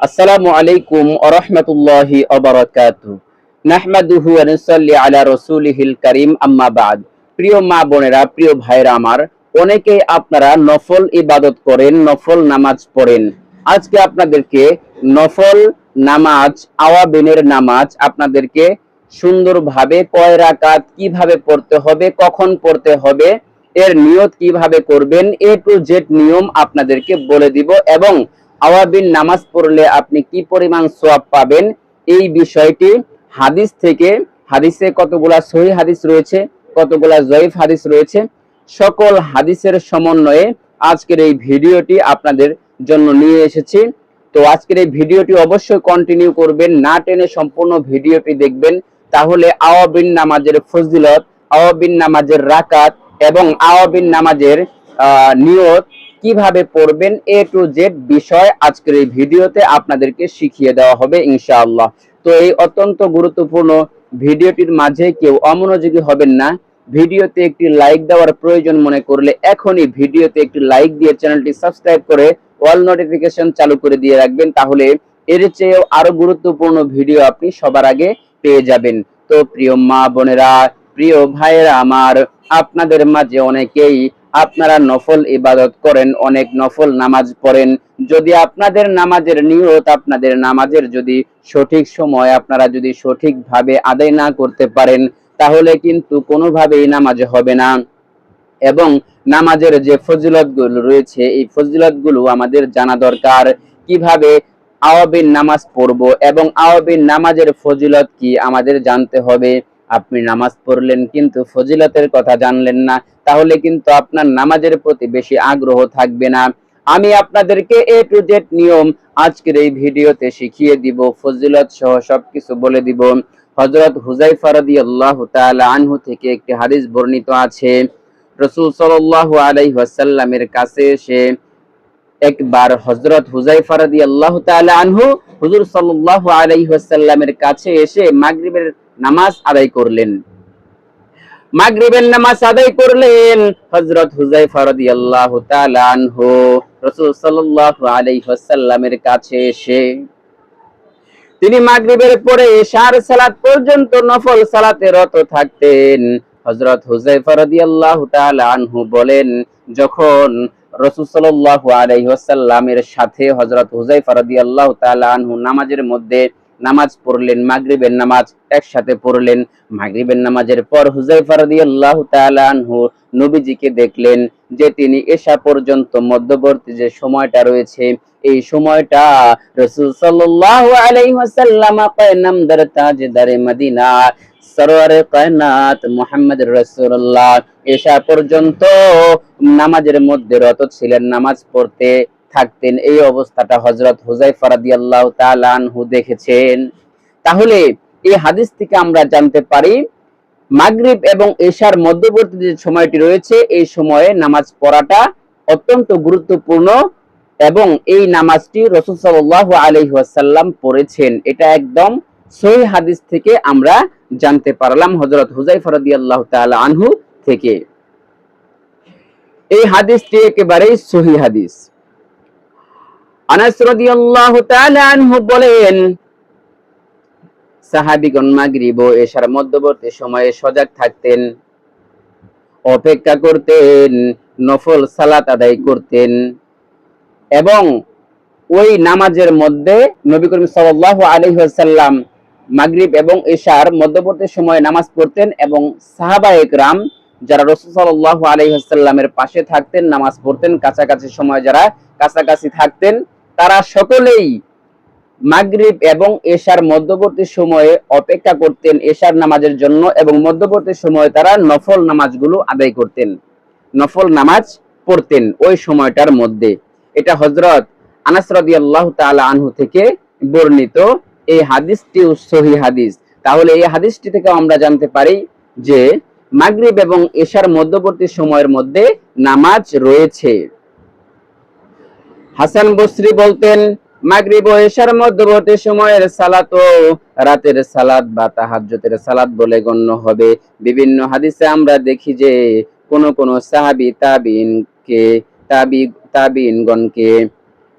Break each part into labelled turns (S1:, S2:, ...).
S1: আসসালামু আলাইকুম ওরহমতুল্লাহি অবরাকাতু নাহমাদুহু ওয়া নুসাল্লি আলা রাসূলিহিল কারীম, আম্মা বাদ। প্রিয় মা বোনেরা, প্রিয় ভাইরা আমার, অনেকেই আপনারা নফল ইবাদত করেন, নফল নামাজ পড়েন। আজকে আপনাদেরকে নফল নামাজ, আওয়াবিনের নামাজ আপনাদেরকে সুন্দরভাবে কয় রাকাত কীভাবে পড়তে হবে, কখন পড়তে হবে, এর নিয়ত কীভাবে করবেন, এ টু জেড নিয়ম আপনাদেরকে বলে দিব এবং আওয়াবিন নামাজ পড়লে আপনি কি পরিমাণ সোয়াব পাবেন? এই বিষয়টি হাদিস থেকে, হাদিসে কতগুলা সহি হাদিস রয়েছে, কতগুলা জয়ীফ হাদিস রয়েছে, সকল হাদিসের সমন্বয়ে আজকের এই ভিডিওটি আপনাদের জন্য নিয়ে এসেছি। তো আজকের এই ভিডিওটি অবশ্যই কন্টিনিউ করবেন, না টেনে সম্পূর্ণ ভিডিওটি দেখবেন। তাহলে আওয়াবিন নামাজের ফজিলত, আওয়াবিন নামাজের রাকাত এবং আওয়াবিন নামাজের নিয়ত কীভাবে পড়বেন এ টু জেড বিষয় আজকের এই ভিডিওতে আপনাদেরকে শিখিয়ে দেওয়া হবে ইনশাআল্লাহ। তো এই অত্যন্ত গুরুত্বপূর্ণ ভিডিওটির মাঝে কেউ অমনোযোগী হবেন না। ভিডিওতে একটি লাইক দেওয়ার প্রয়োজন মনে করলে এখনই ভিডিওতে একটি লাইক দিয়ে চ্যানেলটি সাবস্ক্রাইব করে অল নোটিফিকেশন চালু করে দিয়ে রাখবেন, তাহলে এর চেয়েও আরও গুরুত্বপূর্ণ ভিডিও আপনি সবার আগে পেয়ে যাবেন। তো প্রিয় মা বোনেরা, প্রিয় ভাইয়েরা আমার, আপনাদের মাঝে অনেকেই আপনারা নফল ইবাদত করেন, অনেক নফল নামাজ পড়েন। যদি আপনাদের নামাজের নিয়ত আপনাদের নামাজের যদি সঠিক সময় আপনারা যদি সঠিকভাবে আদায় না করতে পারেন, তাহলে কিন্তু কোনোভাবেই নামাজ হবে না। এবং নামাজের যে ফজিলতগুলো রয়েছে, এই ফজিলতগুলো আমাদের জানা দরকার। কীভাবে আওয়াবিন নামাজ পড়ব এবং আওয়াবিন নামাজের ফজিলত কি আমাদের জানতে হবে। আপনি নামাজ পড়লেন কিন্তু ফজিলতের কথা জানলেন না, তাহলে কিন্তু আপনার নামাজের প্রতি বেশি আগ্রহ থাকবে না। আমি আপনাদেরকে এ টু জেড নিয়ম আজকের এই ভিডিওতে শিখিয়ে দিব, ফজিলত সহ সবকিছু বলে দিব। হযরত হুজাইফা রাদিয়াল্লাহু তাআলা আনহু থেকে একটি হাদিস বর্ণিত আছে, রাসূল সাল্লাল্লাহু আলাইহি ওয়াসাল্লামের কাছে এসে একবার হযরত হুজাইফা রাদিয়াল্লাহু তাআলা আনহু হুজুর সাল্লাল্লাহু আলাইহি ওয়াসাল্লামের কাছে এসে মাগরিবের নামাজ আদায় করলেন। মাগরিবের নামাজ আদায় করলেন কাছে এসে তিনি মাগরিবের পরে সালাত পর্যন্ত নফল সালাতে রত থাকতেন। আনহু বলেন, যখন রাসূল ওয়াসাল্লামের সাথে হযরত হুজাইফা রাদিয়াল্লাহু তাআলা আনহু নামাজের মধ্যে নামাজ পড়লেন, মাগরিবের নামাজ একসাথে পড়লেন। মাগরিবের নামাজের পর হুজাইফা রাদিয়াল্লাহু তাআলা আনহু নবীজিকে দেখলেন যে তিনি এশা পর্যন্ত মধ্যবর্তী যে সময়টা রয়েছে, এই সময়টা রাসূল সাল্লাল্লাহু আলাইহি ওয়াসাল্লাম কায়নামদার তাজদারে মদিনা সরওয়ারে কায়নাত মুহাম্মদ রাসূলুল্লাহ। এশা পর্যন্ত নামাজের মধ্যে রত ছিলেন, নামাজ পড়তে থাকতেন, এই অবস্থাটা হযরত হুজাইফা রাদিয়াল্লাহু তাআলা আনহু দেখেছেন। তাহলে এই হাদিস থেকে আমরা জানতে পারি, মাগরিব এবং এশার মধ্যবর্তী যে সময়টি রয়েছে, এই সময়ে নামাজ পড়াটা অত্যন্ত গুরুত্বপূর্ণ এবং এই নামাজটি রসুল সাল্লাল্লাহু আলাইহি ওয়াসাল্লাম পড়েছেন। এটা একদম সহি হাদিস থেকে আমরা জানতে পারলাম হযরত হুজাইফা রাদিয়াল্লাহু তাআলা আনহু থেকে। এই হাদিসটি একেবারেই সহি হাদিস। আনাস রাদিয়াল্লাহু তাআলা আনহু বলেন, সাহাবীগণ মাগরিব ও এশার মধ্যবর্তী সময়ে সজাগ থাকতেন, অপেক্ষা করতেন, নফল সালাত আদায় করতেন এবং ওই নামাজের মধ্যে নবী করিম সাল্লাল্লাহু আলাইহি ওয়াসাল্লাম মাগরিব এবং এশার মধ্যবর্তী সময়ে নামাজ পড়তেন এবং সাহাবা একরাম যারা রাসূল সাল্লাল্লাহু আলাইহি ওয়াসাল্লামের পাশে থাকতেন, নামাজ পড়তেন, কাছাকাছি সময় যারা কাছাকাছি থাকতেন তারা সকলেই মাগরিব এবং এশার মধ্যবর্তী সময়ে অপেক্ষা করতেন এশার নামাজের জন্য এবং মধ্যবর্তী সময়ে তারা নফল নামাজগুলো আদায় করতেন, নফল নামাজ পড়তেন ওই সময়টার মধ্যে। এটা হজরত আনাস রাদিয়াল্লাহু তাআলা আনহু থেকে বর্ণিত এই হাদিসটি সহি হাদিস। তাহলে এই হাদিসটি থেকে আমরা জানতে পারি যে মাগরিব এবং এশার মধ্যবর্তী সময়ের মধ্যে নামাজ রয়েছে। হাসান বসরি বলতেন, মাগরিব এশার মধ্যবর্তী সময়ের সালাত ও রাতের সালাত বা তাহাজ্জুদের সালাত বলে গণ্য হবে। বিভিন্ন হাদিসে আমরা দেখি যে কোন কোন সাহাবী, তাবিনকে, তাবি, তাবিনগণকে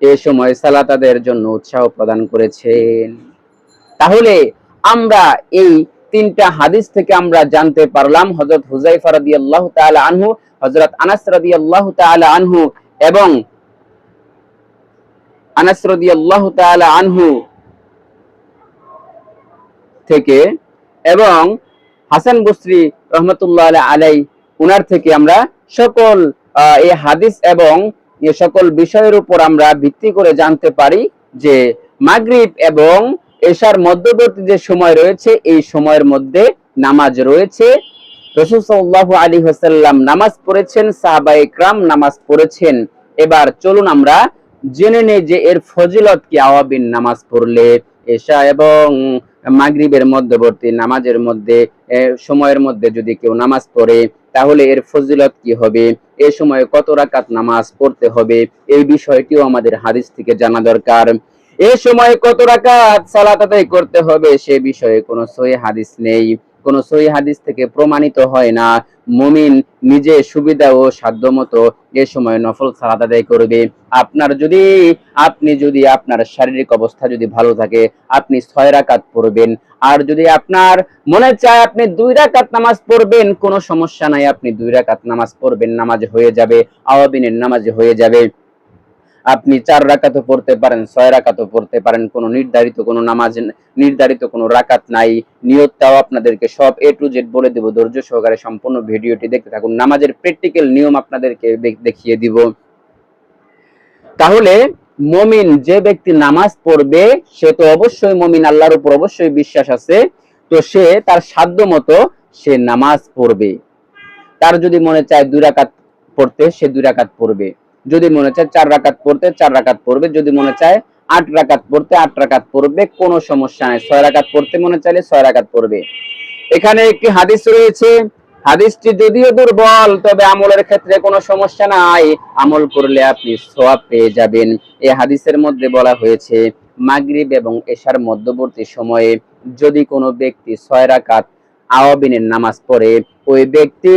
S1: এ সময় সালাতাদের জন্য উৎসাহ প্রদান করেছেন। তাহলে আমরা এই তিনটা হাদিস থেকে আমরা জানতে পারলাম, হযরত হুজাইফা রাদিয়াল্লাহু তাআলা আনহু, হযরত আনাস রাদিয়াল্লাহু তাআলা আনহু এবং আনাস আনহু থেকে এবং হাসান বসরি রহমতুল্লাহ আলাই উনার থেকে আমরা সকল এই হাদিস এবং সকল বিষয়ের উপর আমরা ভিত্তি করে জানতে পারি যে মাগরিব এবং এশার মধ্যবর্তী যে সময় রয়েছে, এই সময়ের মধ্যে নামাজ রয়েছে। রসুল সাল্লাল্লাহু আলী হাসাল্লাম নামাজ পড়েছেন সাহাবা ইকরাম নামাজ পড়েছেন। এবার চলুন আমরা জেনে নেই যে এর ফজিলত কি? আওয়াবিন নামাজ পড়লে, এশা এবং মাগরিবের মধ্যবর্তী নামাজের মধ্যে সময়ের মধ্যে যদি কেউ নামাজ পড়ে, তাহলে এর ফজিলত কি হবে? এ সময়ে কত রাকাত নামাজ পড়তে হবে? এই বিষয়টিও আমাদের হাদিস থেকে জানা দরকার। এ সময়ে কত রাকাত সালাত আদায় করতে হবে? সে বিষয়ে কোনো সহি হাদিস নেই। কোনো সহি হাদিস থেকে প্রমাণিত হয় না। মুমিন নিজে সুবিধা ও সাধ্যমতো এ সময় নফল সালাত আদায় করবে। আপনার যদি, আপনি যদি আপনার শারীরিক অবস্থা যদি ভালো থাকে, আপনি ছয় রাকাত পড়বেন। আর যদি আপনার মনে চায় আপনি দুই রাকাত নামাজ পড়বেন, কোনো সমস্যা নাই, আপনি দুই রাকাত নামাজ পড়বেন, নামাজ হয়ে যাবে, আওয়াবিনের নামাজ হয়ে যাবে। আপনি চার রাকাতও পড়তে পারেন, ছয় রাকাতও পড়তে পারেন, কোনো নির্ধারিত কোনো নামাজ, নির্ধারিত কোনো রাকাত নাই। নিয়তটাও আপনাদেরকে সব এ টু জেড বলে দেব। ধৈর্য সহকারে সম্পূর্ণ ভিডিওটি দেখতে থাকুন। নামাজের প্র্যাকটিক্যাল নিয়ম আপনাদেরকে দেখিয়ে দিব। তাহলে মমিন যে ব্যক্তি নামাজ পড়বে, সে তো অবশ্যই মমিন, আল্লাহর উপর অবশ্যই বিশ্বাস আছে। তো সে তার সাধ্য মতো সে নামাজ পড়বে। তার যদি মনে চায় দুই রাকাত পড়তে, সে দুই রাকাত পড়বে। যদি মনে চায় চার রাকাত পড়তে চার রাকাত পড়বে, যদি মনে চায় আট রাকাত পড়তে আট রাকাত পড়বে, কোনো সমস্যা নাই। ছয় রাকাত পড়তে মনে চাইলে ছয় রাকাত পড়বে। এখানে একটি হাদিস রয়েছে, হাদিসটি যদিও দুর্বল, তবে আমলের ক্ষেত্রে কোনো সমস্যা নাই। আমল করলে আপনি সোয়াব পেয়ে যাবেন। এই হাদিসের মধ্যে বলা হয়েছে, মাগরিব এবং এশার মধ্যবর্তী সময়ে যদি কোনো ব্যক্তি ছয় রাকাত আওয়াবিনের নামাজ পড়ে ওই ব্যক্তি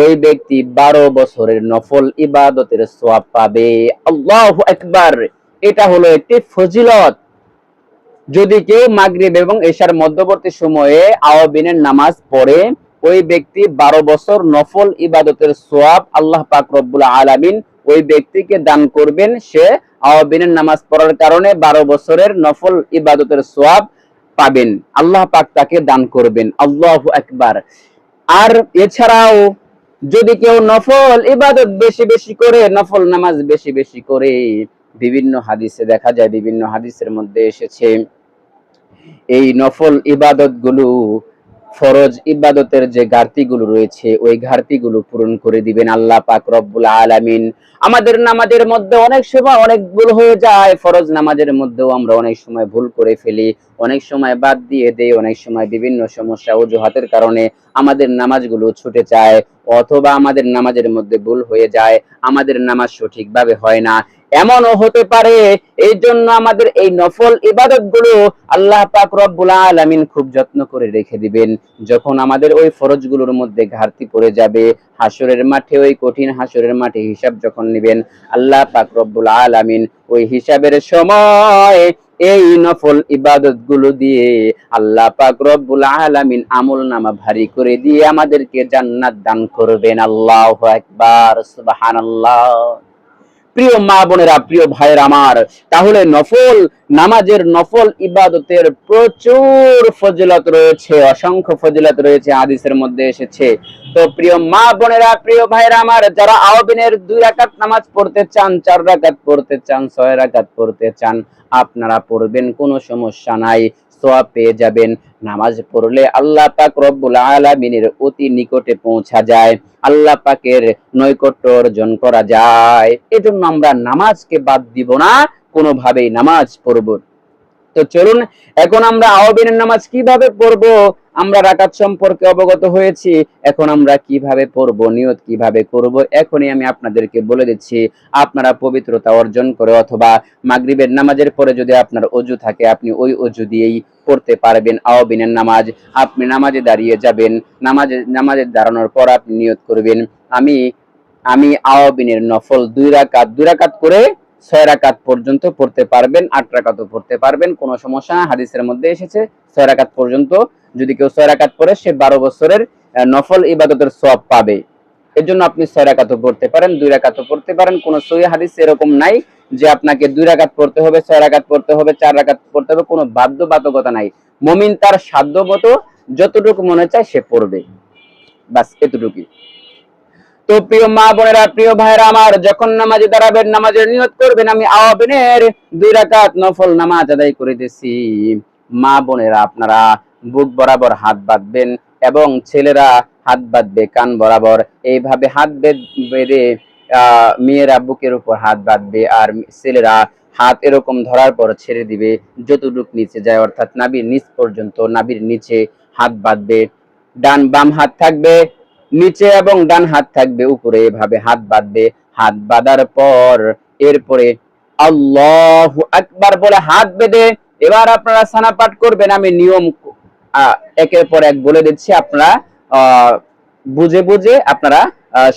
S1: ওই ব্যক্তি বারো বছরের নফল ইবাদতের সোয়াব পাবে। আল্লাহু আকবার। এটা হলো একটি ফজিলত। যদি কেউ মাগরিব এবং এশার মধ্যবর্তী সময়ে আওয়াবিনের নামাজ পড়ে, ওই ব্যক্তি বারো বছর নফল ইবাদতের সোয়াব আল্লাহ পাক রব্বুল আলামিন ওই ব্যক্তিকে দান করবেন। সে আওয়াবিনের নামাজ পড়ার কারণে বারো বছরের নফল ইবাদতের সোয়াব পাবেন। আল্লাহ পাক তাকে দান করবেন। আল্লাহ আকবার। আর এছাড়াও যদি কেউ নফল, ইবাদত বেশি বেশি করে, নফল নামাজ বেশি বেশি করে, বিভিন্ন হাদিসে দেখা যায়, বিভিন্ন হাদিসের মধ্যে এসেছে, এই নফল ইবাদতগুলো ফরজ ইবাদতের যে ঘাটতিগুলো রয়েছে, ওই ঘাটতিগুলো পূরণ করে দিবেন আল্লাহ পাক রব্বুল আলামিন। আমাদের নামাজের মধ্যে অনেক সময় অনেক ভুল হয়ে যায়, ফরজ নামাজের মধ্যেও আমরা অনেক সময় ভুল করে ফেলি, অনেক সময় বাদ দিয়ে দেই, অনেক সময় বিভিন্ন সমস্যা অজুহাতের কারণে আমাদের নামাজগুলো ছুটে যায়, অথবা আমাদের নামাজের মধ্যে ভুল হয়ে যায়, আমাদের নামাজ সঠিকভাবে হয় না। এমনও হতে পারে এই জন্য আমাদের এই নফল ইবাদতগুলো আল্লাহ পাক রব্বুল আলামিন খুব যত্ন করে রেখে দিবেন। যখন আমাদের ওই ফরজগুলোর মধ্যে ঘাটতি পড়ে যাবে, হাসরের মাঠে, ওই কঠিন হাসরের মাঠে হিসাব যখন নেবেন, আল্লাহ পাক রব্বুল আলামিন ওই হিসাবের সময় এই নফল ইবাদতগুলো দিয়ে আল্লাহ পাক রব্বুল আলামিন আমল নামা ভারী করে দিয়ে আমাদেরকে জান্নাত দান করবেন। আল্লাহু আকবার, সুবহানাল্লাহ। প্রিয় মা বোনেরা, প্রিয় ভাইয়ের আমার, তাহলে নফল, নামাজের নফল ইবাদতের প্রচুর ফজিলত রয়েছে, অসংখ্য ফজিলত রয়েছে, হাদিসের মধ্যে এসেছে। তো প্রিয় মা বোনেরা, প্রিয় ভাইয়েরা আমার, যারা আওয়াবিনের দুই রাকাত নামাজ পড়তে চান, চার রাকাত পড়তে চান, ছয় রাকাত পড়তে চান, আপনারা পড়বেন, কোনো সমস্যা নাই। সোয়াব পেয়ে যাবেন। নামাজ পড়লে আল্লাহ পাক রব্বুল আলামিনের অতি নিকটে পৌঁছা যায়। আল্লাহ পাকের নৈকট্য অর্জন করা যায়। এজন্য আমরা নামাজকে বাদ দিব না, কোনোভাবেই নামাজ পড়ব। তো চলুন, এখন আমরা আহবিনের নামাজ কীভাবে পড়ব? আমরা রাকাত সম্পর্কে অবগত হয়েছি, এখন আমরা কীভাবে পড়ব, নিয়ত কীভাবে করব, এখনই আমি আপনাদেরকে বলে দিচ্ছি, আপনারা পবিত্রতা অর্জন করে অথবা মাগরিবের নামাজের পরে যদি আপনার অজু থাকে, আপনি ওই অজু দিয়েই পড়তে পারবেন আওবিনের নামাজ, আপনি নামাজে দাঁড়িয়ে যাবেন, নামাজে নামাজে দাঁড়ানোর পর আপনি নিয়ত করবেন, আমি আমি আওবিনের নফল দুই রাকাত দুই রাকাত করে ছয় রাকাত পর্যন্ত পড়তে পারবেন, আট পড়তে পারবেন, কোনো সমস্যা হাদিসের মধ্যে এসেছে, ছয় রাকাত পর্যন্ত যদি কেউ ছয় রাকাত পড়ে, সে বারো বছরের নফল ইবাদতের সব পাবে। এর জন্য আপনি ছয় রাকাতও পড়তে পারেন, দুই রাকাতও পড়তে পারেন। কোনো সহি হাদিস এরকম নাই যে আপনাকে দুই রাকাত পড়তে হবে, ছয় রাকাত পড়তে হবে, চার রাকাত পড়তে হবে, কোনো বাধ্যবাধকতা নাই। মমিন তার সাধ্য মতো যতটুকু মনে চায় সে পড়বে। বাস এতটুকুই। তো প্রিয় মা বোনেরা, প্রিয় ভাইরা আমার, যখন নামাজে দাঁড়াবেন নামাজের নিয়ত করবেন, আমি আওয়াবিনের দুই রাকাত নফল নামাজ আদায় করিতেছি মা বোনেরা, আপনারা বুক বরাবর হাত বাঁধবেন এবং ছেলেরা হাত বাঁধবে কান বরাবর। এইভাবে হাত বেঁধে মেয়েরা বুকের উপর হাত বাঁধবে আর ছেলেরা হাত এরকম ধরার পর ছেড়ে দিবে। যতটুক নিচে যায়, অর্থাৎ নাবির নিচ পর্যন্ত নাবির নিচে হাত বাঁধবে। ডান বাম হাত থাকবে নিচে এবং ডান হাত থাকবে, উপরে এভাবে হাত বাঁধবে। হাত বাঁধার পর এরপরে আল্লাহ আকবার বলে হাত বেঁধে এবার আপনারা সানা পাঠ করবেন। আমি নিয়ম একের পর এক বলে দিচ্ছি। আপনারা বুঝে বুঝে আপনারা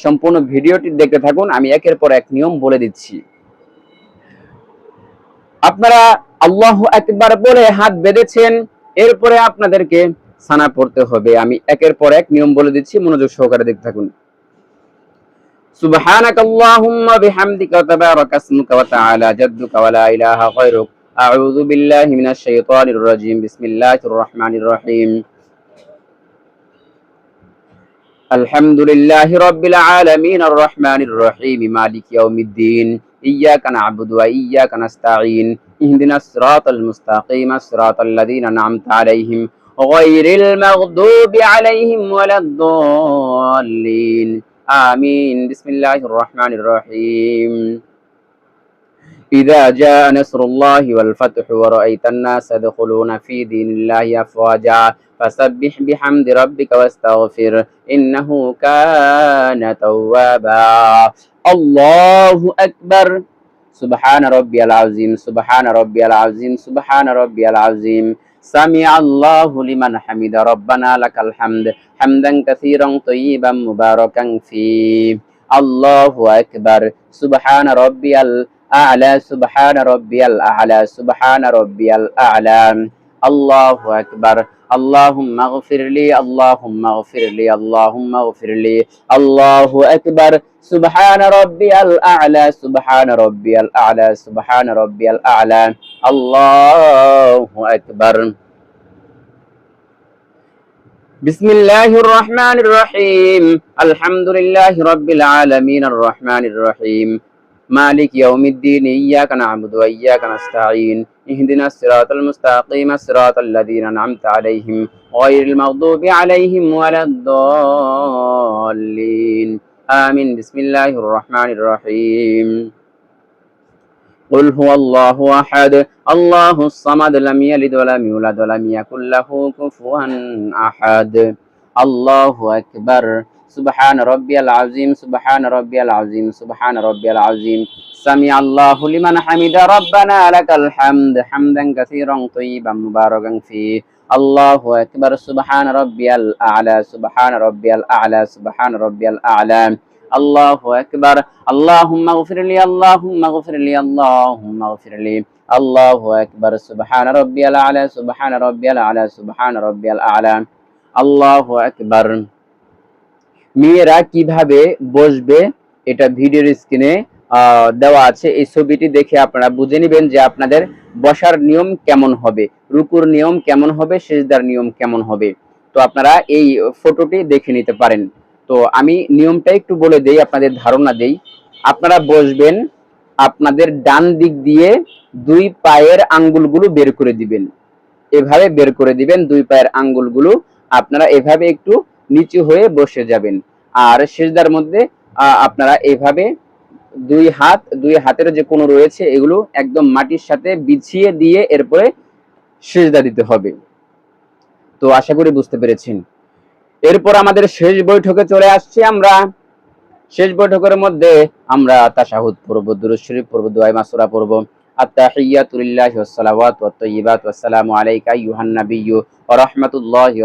S1: সম্পূর্ণ ভিডিওটি দেখতে থাকুন। আমি একের পর এক নিয়ম বলে দিচ্ছি। আপনারা আল্লাহ একবার বলে হাত বেঁধেছেন। এরপরে আপনাদেরকে সানা পড়তে হবে আমি একের পর এক নিয়ম বলে দিচ্ছি মনোযোগ সহকারে দেখতে থাকুন سبحانك اللهم بحمدك وتبارك اسمك وتعالى جدك ولا إله غيرك أعوذ بالله من الشيطان الرجيم بسم الله الرحمن الرحيم الحمد لله رب العالمين الرحمن الرحيم مالك يوم الدين إياك نعبد وإياك نستعين اهدنا الصراط المستقيم صراط الذين أنعمت عليهم غير المغضوب عليهم ولا الضالين. آمين. بسم الله الرحمن الرحيم. إذا جاء نصر الله والفتح ورأيت الناس يدخلون في دين الله أفواجا فسبح بحمد ربك واستغفر إنه كان توابا. الله أكبر. سبحان ربي العظيم. سبحان ربي العظيم. سبحان ربي العظيم. سمع الله لمن حمد. ربنا لك الحمد. حمدا كثيرا طيبا مباركا فيه. الله أكبر. سبحان ربي الأعلى. سبحان ربي الأعلى. سبحان ربي الأعلى. الله أكبر اللهم اغفر لي اللهم اغفر لي اللهم اغفر لي الله أكبر سبحان ربي الأعلى سبحان ربي الأعلى سبحان ربي الأعلى الله أكبر بسم الله الرحمن الرحيم الحمد لله رب العالمين الرحمن الرحيم مالك يوم الدين إياك نعبد وإياك نستعين اهدنا الصراط المستقيم صراط الذين أنعمت عليهم غير المغضوب عليهم ولا الضالين آمين بسم الله الرحمن الرحيم قل هو الله أحد الله الصمد لم يلد ولم يولد ولم يكن له كفوا أحد الله أكبر সুবহান রব্বিয়াল আজিম সুবহান রব্বিয়াল আজিম সুবহান রব্বিয়াল আজিম সামি আল্লাহু লিমান হামিদা রব্বানা লাকাল হামদ হামদান কাসীরান তাইয়িবান মুবারাকান ফি আল্লাহু আকবার সুবহান রব্বিয়াল আ'লা সুবহান রব্বিয়াল আ'লা সুবহান রব্বিয়াল আ'লা الله أكبر اللهم اغفر لي اللهم اغفر لي اللهم اغفر لي الله أكبر سبحان ربي الأعلى سبحان ربي الأعلى سبحان ربي الأعلى الله أكبر মেয়েরা কীভাবে বসবে, এটা ভিডিওর স্ক্রিনে দেওয়া আছে। এই ছবিটি দেখে আপনারা বুঝে নেবেন যে আপনাদের বসার নিয়ম কেমন হবে, রুকুর নিয়ম কেমন হবে, সেজদার নিয়ম কেমন হবে। তো আপনারা এই ফটোটি দেখে নিতে পারেন। তো আমি নিয়মটা একটু বলে দেই, আপনাদের ধারণা দেই। আপনারা বসবেন, আপনাদের ডান দিক দিয়ে দুই পায়ের আঙ্গুলগুলো বের করে দিবেন। এভাবে বের করে দিবেন, দুই পায়ের আঙ্গুলগুলো। আপনারা এভাবে একটু নিচু হয়ে বসে যাবেন। আর সেজদার মধ্যে আপনারা এভাবে দুই হাত, দুই হাতের যে কোনো রয়েছে, এগুলো একদম মাটির সাথে বিছিয়ে দিয়ে এরপরে সেজদা দিতে হবে। তো আশা করি বুঝতে পেরেছেন। এরপর আমাদের শেষ বৈঠকে চলে আসছি আমরা। শেষ বৈঠকের মধ্যে আমরা তাসাহুদ পড়ব, দুরুদ শরীফ দুয়াই মাসুরা পড়ব। আত্তাহিয়াতুলিল্লাহি ওয়াস সালাওয়াতু আলাইকা আইয়ুহান নাবিয়্যু ওয়া রাহমাতুল্লাহি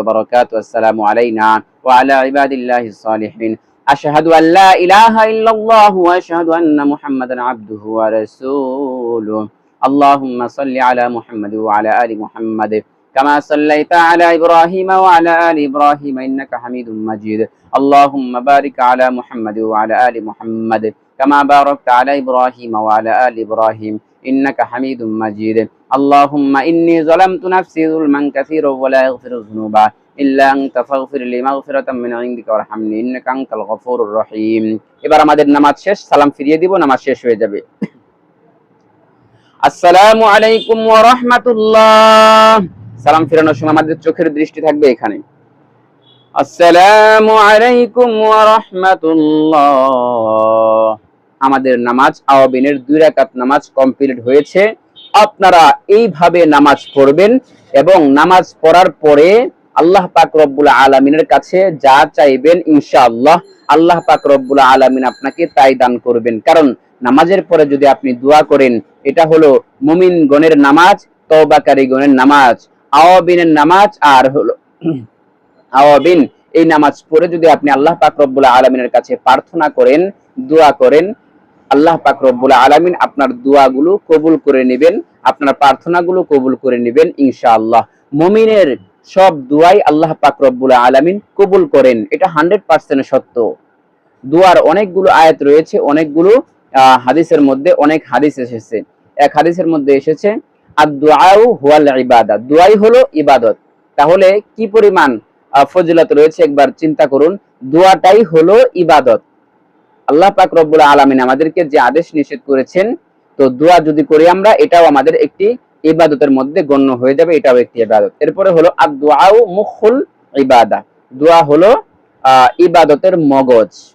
S1: আলাইনা। وعلى عباد الله الصالحين. أشهد أن لا إله إلا الله وأشهد أن محمدا عبده ورسوله. اللهم صل على محمد وعلى آل محمد. كما صليت على إبراهيم وعلى آل إبراهيم إنك حميد مجيد. اللهم بارك على محمد وعلى آل محمد. كما باركت على إبراهيم وعلى آل إبراهيم إنك حميد مجيد. اللهم إني ظلمت نفسي ظلما كثيرا ولا يغفر الذنوب. আমাদের নামাজ চোখের দৃষ্টি থাকবে এখানে। আমাদের নামাজ আওয়াবিনের দুই রাকাত নামাজ কমপ্লিট হয়েছে। আপনারা এইভাবে নামাজ পড়বেন এবং নামাজ পড়ার পরে আল্লাহ পাক রব্বুল আলামিনের কাছে যা চাইবেন ইনশাআল্লাহ আল্লাহ পাক রব্বুল আলামিন আপনাকে তাই দান করবেন। কারণ নামাজের পরে যদি আপনি দোয়া করেন, এটা হলো মুমিন গণের নামাজ তওবাকারী গণের নামাজ। আওয়াবিনের নামাজ আর হলো আওয়াবিন, এই নামাজ পড়ে যদি আপনি আল্লাহ পাক রব্বুল আলামিনের কাছে প্রার্থনা করেন, দোয়া করেন, আল্লাহ পাক রব্বুল আলামিন আপনার দোয়াগুলো কবুল করে নেবেন, আপনার প্রার্থনাগুলো কবুল করে নেবেন ইনশাআল্লাহ। মুমিনের সব দোয়াই আল্লাহ পাক রব্বুল আলামিন কবুল করেন। এটা হান্ড্রেড পার্সেন্ট সত্য। দোয়ার অনেকগুলো আয়াত রয়েছে, অনেকগুলো হাদিসের মধ্যে অনেক হাদিস এসেছে। এক হাদিসের মধ্যে এসেছে আর দোয়াও হুয়াল ইবাদত দোয়াই হলো ইবাদত। তাহলে কি পরিমাণ ফজিলত রয়েছে একবার চিন্তা করুন। দোয়াটাই হলো ইবাদত। আল্লাহ পাক রব্বুল আলামিন আমাদেরকে যে আদেশ নিষেধ করেছেন, তো দোয়া যদি করি আমরা, এটাও আমাদের একটি ইবাদতের মধ্যে গণ্য হয়ে যাবে, এটাও একটি ইবাদত। এরপরে হলো আর মুখুল ইবাদা। দোয়া হলো ইবাদতের মগজ।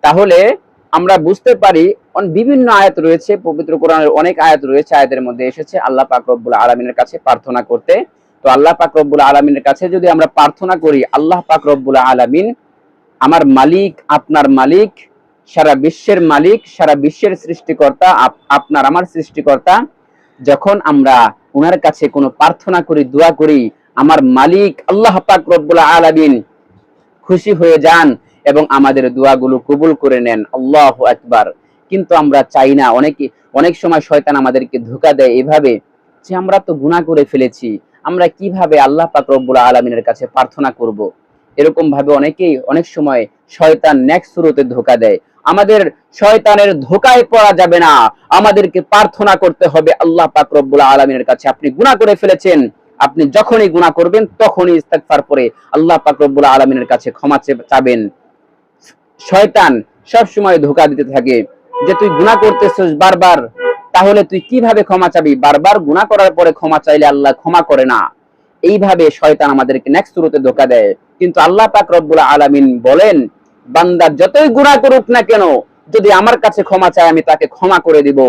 S1: তাহলে আমরা বুঝতে পারি বিভিন্ন আয়াত রয়েছে, পবিত্র কোরআনের অনেক আয়াত রয়েছে, আয়াতের মধ্যে এসেছে, আল্লাহ পাক রব্বুল আলামিনের কাছে প্রার্থনা করতে। তো আল্লাহ পাক রব্বুল আলামিনের কাছে যদি আমরা প্রার্থনা করি, আল্লাহ পাক রব্বুল আলামিন আমার মালিক, আপনার মালিক, সারা বিশ্বের মালিক, সারা বিশ্বের সৃষ্টিকর্তা, আপ- আপনার আমার সৃষ্টিকর্তা যখন আমরা ওনার কাছে কোনো প্রার্থনা করি, দোয়া করি, আমার মালিক আল্লাহ পাক রব্বুল আলামিন খুশি হয়ে যান এবং আমাদের দোয়াগুলো কবুল করে নেন। আল্লাহ একবার কিন্তু আমরা চাই না, অনেকে, অনেক সময় শয়তান আমাদেরকে ধোকা দেয় এভাবে যে আমরা তো গুনাহ করে ফেলেছি, আমরা কীভাবে আল্লাহ পাক রব্বুল আলামিনের কাছে প্রার্থনা করব? এরকম ভাবে অনেকেই অনেক সময় শয়তান নেক্সট শুরুতে ধোকা দেয়। আমাদের শয়তানের ধোকায় পড়া যাবে না। আমাদেরকে প্রার্থনা করতে হবে আল্লাহ পাক রব্বুল আলামিনের কাছে। আপনি গুনাহ করে ফেলেছেন। আপনি যখনই গুনাহ করবেন, তখনই ইস্তেগফার পরে আল্লাহ পাক রব্বুল আলামিনের কাছে ক্ষমা চাবেন। শয়তান সব সময় ধোকা দিতে থাকে যে, তুই গুনাহ করতেছিস বারবার, তাহলে তুই কীভাবে ক্ষমা চাবি? বারবার গুনাহ করার পরে ক্ষমা চাইলে আল্লাহ ক্ষমা করে না। এইভাবে শয়তান আমাদেরকে নেক্সট শুরুতে ধোকা দেয়। কিন্তু আল্লাহ পাক রব্বুল আলামিন বলেন বান্দা যতই গুনাহ করুক না কেন, যদি আমার কাছে ক্ষমা চায়, আমি তাকে ক্ষমা করে দিব।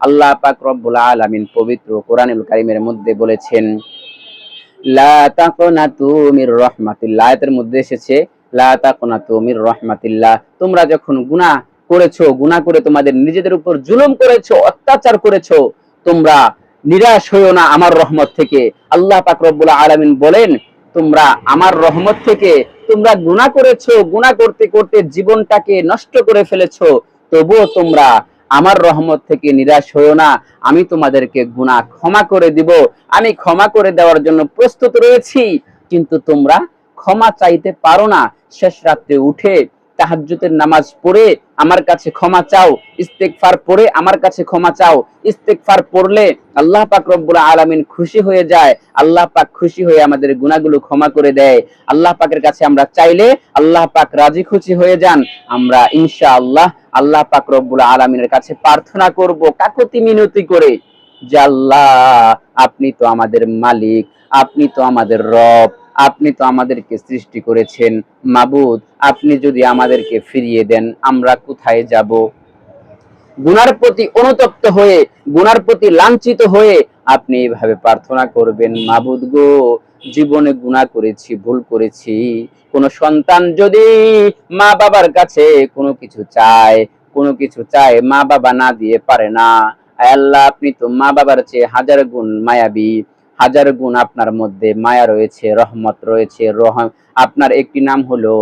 S1: আল্লাহ পাক রব্বুল আলামিন পবিত্র কোরআনুল কারীমের মধ্যে বলেছেন, লা তাকনাতু মির রাহমাতিল্লাহ। আয়াতের মধ্যে এসেছে, লা তাকনাতু মির রাহমাতিল্লাহ। তোমরা যখন গুনাহ করেছ, গুনাহ করে তোমাদের নিজেদের উপর জুলুম করেছ, অত্যাচার করেছ, তোমরা নিরাশ হইও না আমার রহমত থেকে। আল্লাহ পাক রব্বুল আলামিন বলেন তোমরা আমার রহমত থেকে তোমরা গুণা করেছ গুণা করতে করতে জীবনটাকে নষ্ট করে ফেলেছ, তবুও তোমরা আমার রহমত থেকে নিরাশ হইও না। আমি তোমাদেরকে গুণা ক্ষমা করে দিব। আমি ক্ষমা করে দেওয়ার জন্য প্রস্তুত রয়েছি, কিন্তু তোমরা ক্ষমা চাইতে পারো না। শেষ রাত্রে উঠে তাহাজ্জুদের নামাজ পড়ে আমার কাছে ক্ষমা চাও, ইস্তেগফার পড়ে আমার কাছে ক্ষমা চাও, ইস্তেগফার পড়লে আল্লাহ পাক রব্বুল আলামিন খুশি হয়ে যায়, আল্লাহ পাক খুশি হয়ে আমাদের গুনাহগুলো ক্ষমা করে দেয়। আল্লাহ পাকের কাছে আমরা চাইলে আল্লাহ পাক রাজি খুশি হয়ে যান, আমরা ইনশাআল্লাহ আল্লাহ পাক রব্বুল আলামিনের কাছে প্রার্থনা করব কাকুতি মিনতি করে যে আল্লাহ, আপনি তো আমাদের মালিক, আপনি তো আমাদের রব। আপনি তো আমাদেরকে সৃষ্টি করেছেন মাবুদ। আপনি যদি আমাদেরকে ফিরিয়ে দেন, আমরা কোথায় যাব? গুনার প্রতি অনুতপ্ত হয়ে, গুনার প্রতি লাঞ্ছিত হয়ে আপনি এভাবে প্রার্থনা করবেন, মাবুদ গো, জীবনে গুনাহ করেছি, ভুল করেছি। কোন সন্তান যদি মা বাবার কাছে কোনো কিছু চায়, কোনো কিছু চায় মা বাবা না দিয়ে পারে না। আল্লাহ, আপনি তো মা বাবার চেয়ে হাজার গুণ মায়াবী। হাজার গুণ আপনার মধ্যে মায়া রয়েছে, রহমত রয়েছে, রহম। আপনার একটি নাম হলো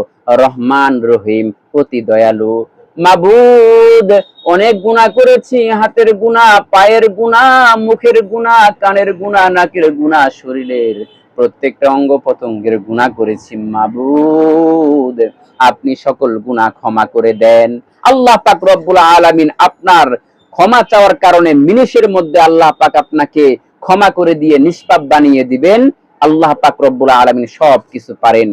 S1: রহমান রহিম, অতি দয়ালু। মাবুদ, অনেক গুণা করেছি, হাতের গুণা পায়ের গুণা মুখের গুণা কানের গুণা নাকের গুণা শরীরের প্রত্যেকটা অঙ্গ প্রত্যঙ্গের গুণা করেছি মাবুদ। আপনি সকল গুণা ক্ষমা করে দেন। আল্লাহ পাক রব্বুল আলামিন আপনার ক্ষমা চাওয়ার কারণে মিনিশের মধ্যে আল্লাহ পাক আপনাকে ক্ষমা করে দিয়ে নিষ্পাপ বানিয়ে দিবেন, আল্লাহ পাক রব্বুল আলামিন সব কিছু পারেন।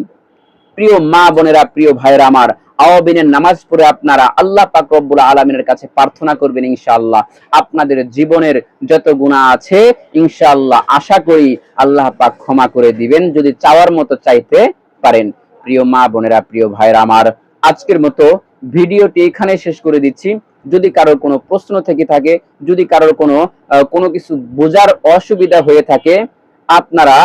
S1: প্রিয় মা বোনেরা, প্রিয় ভাইরা আমার, আওয়াবিনের নামাজ পড়ে আপনারা আল্লাহ পাক রব্বুল আলমিনের কাছে প্রার্থনা করবেন ইনশাআল্লাহ। আপনাদের জীবনের যত গুণা আছে, ইনশাআল্লাহ আশা করি আল্লাহ পাক ক্ষমা করে দিবেন, যদি চাওয়ার মতো চাইতে পারেন। প্রিয় মা বোনেরা, প্রিয় ভাইরা আমার, আজকের মতো ভিডিওটি এখানে শেষ করে দিচ্ছি। যদি কারোর কোনো প্রশ্ন থেকে থাকে, যদি কারোর কোনো কোনো কিছু বোঝার অসুবিধা হয়ে থাকে, আপনারা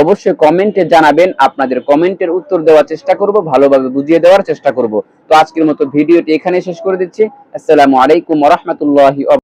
S1: অবশ্যই কমেন্টে জানাবেন। আপনাদের কমেন্টের উত্তর দেওয়ার চেষ্টা করব, ভালোভাবে বুঝিয়ে দেওয়ার চেষ্টা করব। তো আজকের মতো ভিডিওটি এখানে শেষ করে দিচ্ছি। আসসালামু আলাইকুম রাহমাতুল্লাহি